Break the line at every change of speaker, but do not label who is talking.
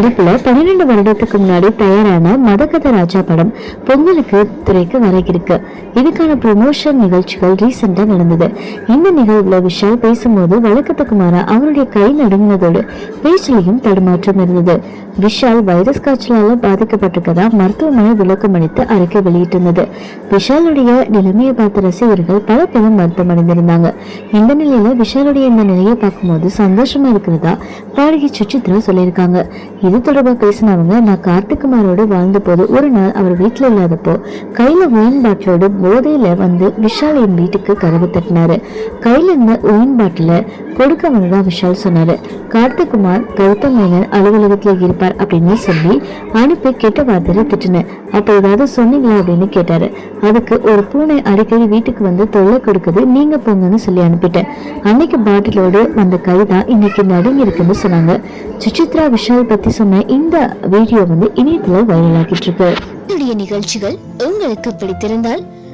நடிப்புல பன்னிரெண்டு வருடத்துக்கு முன்னாடி தயாரான மதகத ராஜா படம் பொங்கலுக்கு திரைக்கு வர இருக்கு இதுக்கான ப்ரொமோஷன் நிகழ்ச்சிகள் ரீசெண்டா நடந்தது. இந்த நிகழ்வுல விஷால் பேசும்போது வழக்கத்துக்கு மாற அவருடைய கை நடுங்கினதோடு பேச்சிலையும் தடுமாற்றம் இருந்தது. விஷால் வைரஸ் காய்ச்சலால பாதிக்கப்பட்டிருக்கதா மருத்துவமனை விளக்கம் அளித்து அறிக்கை வெளியிட்டிருந்தது. விஷாலுடைய நிலைமையை பார்த்த ரசிகர்கள் பல பேரும் வருத்தம் அடைந்திருந்தாங்க இந்த நிலையில விஷாலுடைய இந்த நிலையை பார்க்கும்போது சந்தோஷமா இருக்கிறதா பாடகி சுச்சித்ரா சொல்லியிருக்காங்க. இது தொடர்பா பேசினவங்க நான் கார்த்திகுமாரோடு வாழ்ந்தபோது ஒரு நாள் அவர் வீட்டுல இல்லாதப்போ கையில ஒயின் பாட்டிலோடு போதையில வந்து விஷால் என் வீட்டுக்கு கதவு தட்டினாரு. கையில இருந்த ஒயின் பாட்டிலை கொடுக்க வந்ததா விஷால் சொன்னாரு. கார்த்திகுமார் கௌதம் மேனன் அலுவலகத்துல இருப்பார் அப்படின்னு சொல்லி அனுப்பி கெட்ட வார்த்தையில திட்டினேன் அப்ப ஏதாவது சொன்னீங்களா அப்படின்னு கேட்டாரு. அதுக்கு ஒரு பூனை அடிக்கடி வீட்டுக்கு வந்து தொல்லை கொடுக்குது நீங்க போங்கன்னு சொல்லி அனுப்பிட்டேன். அன்னைக்கு பாட்டிலோடு வந்த கைதான் இன்னைக்கு நடுங்கி இருக்குன்னு சொன்னாங்க. சுசித்ரா விஷால் பத்தி சொன்ன இந்த வீடியோ வந்து இணையத்துல வைரல் ஆகிட்டு இருக்கு.
நிகழ்ச்சிகள் உங்களுக்கு பிடித்திருந்தால்